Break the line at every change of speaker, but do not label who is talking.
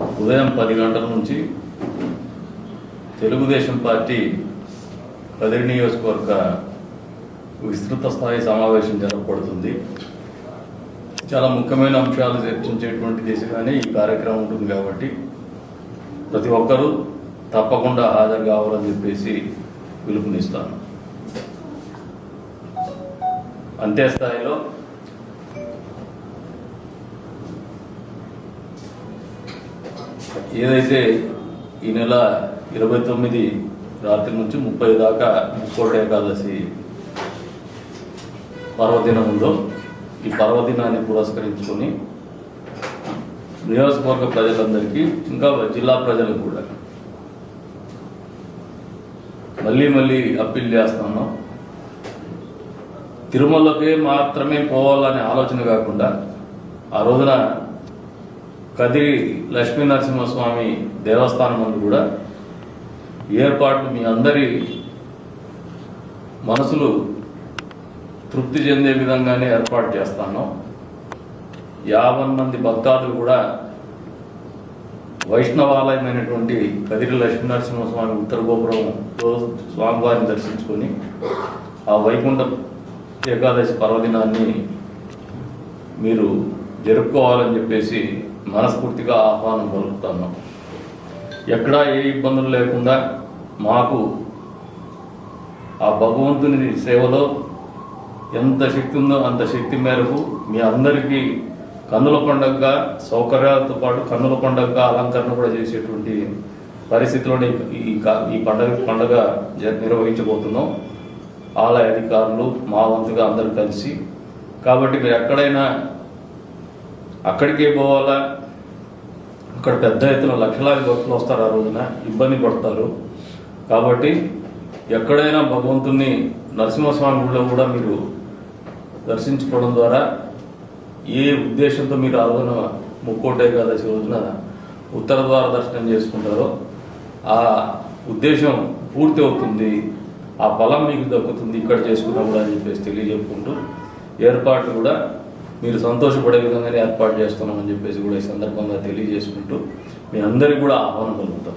ఉదయం పది గంటల నుంచి తెలుగుదేశం పార్టీ కదిరి నియోజకవర్గ విస్తృత స్థాయి సమావేశం జరగబడుతుంది. చాలా ముఖ్యమైన అంశాలు చర్చించేటువంటి దిశగానే ఈ కార్యక్రమం ఉంటుంది కాబట్టి ప్రతి ఒక్కరూ తప్పకుండా హాజరు కావాలని చెప్పేసి పిలుపునిస్తాను. అంతే స్థాయిలో ఏదైతే ఈ నెల ఇరవై తొమ్మిది రాత్రి నుంచి ముప్పై దాకా ముక్కోట ఏకాదశి పర్వదినం ఉందో ఈ పర్వదినాన్ని పురస్కరించుకొని నియోజకవర్గ ప్రజలందరికీ ఇంకా జిల్లా ప్రజలకు కూడా మళ్ళీ మళ్ళీ అప్పీల్ చేస్తున్నాం తిరుమలకే మాత్రమే పోవాలనే ఆలోచన కాకుండా ఆ రోజున కదిరి లక్ష్మీనరసింహస్వామి దేవస్థానం ముందు కూడా ఏర్పాట్లు మీ అందరి మనసులు తృప్తి చెందే విధంగానే ఏర్పాటు చేస్తాను. యాభై మంది భక్తాదులు కూడా వైష్ణవాలయమైనటువంటి కదిరి లక్ష్మీనరసింహస్వామి ఉత్తర గోపురంలో స్వామివారిని దర్శించుకొని ఆ వైకుంఠ ఏకాదశి పర్వదినాన్ని మీరు జరుపుకోవాలని చెప్పేసి మనస్ఫూర్తిగా ఆహ్వానం పలుకుతున్నాం ఎక్కడా ఏ ఇబ్బందులు లేకుండా మాకు ఆ భగవంతుని సేవలో ఎంత శక్తి ఉందో అంత శక్తి మేరకు మీ అందరికీ కన్నుల పండుగగా సౌకర్యాలతో పాటు కన్నుల పండుగగా అలంకరణ కూడా చేసేటువంటి పరిస్థితిలోనే ఈ ఈ పండగ పండుగ జ- నిర్వహించబోతున్నాం. ఆలయ అధికారులు మా వంతుగా అందరూ కలిసి. కాబట్టి మీరు ఎక్కడైనా అక్కడికే పోవాలా? అక్కడ పెద్ద ఎత్తున లక్షలాది భక్తులు వస్తారు ఆ రోజున ఇబ్బంది పడతారు. కాబట్టి ఎక్కడైనా భగవంతుణ్ణి నరసింహస్వామి గుడిలో కూడా మీరు దర్శించుకోవడం ద్వారా ఏ ఉద్దేశంతో మీరు ఆ రోజున ముక్కోటి ఏకాదశి రోజున ఉత్తర ద్వార దర్శనం చేసుకుంటారో ఆ ఉద్దేశం పూర్తి అవుతుంది. ఆ ఫలం మీకు దక్కుతుంది ఇక్కడ చేసుకున్నా కూడా అని చెప్పేసి తెలియజెప్పుకుంటూ ఏర్పాట్లు కూడా మీరు సంతోషపడే విధంగానే ఏర్పాటు చేస్తున్నామని చెప్పేసి కూడా ఈ సందర్భంగా తెలియజేసుకుంటూ మీ అందరికీ కూడా ఆహ్వానం కలుగుతాం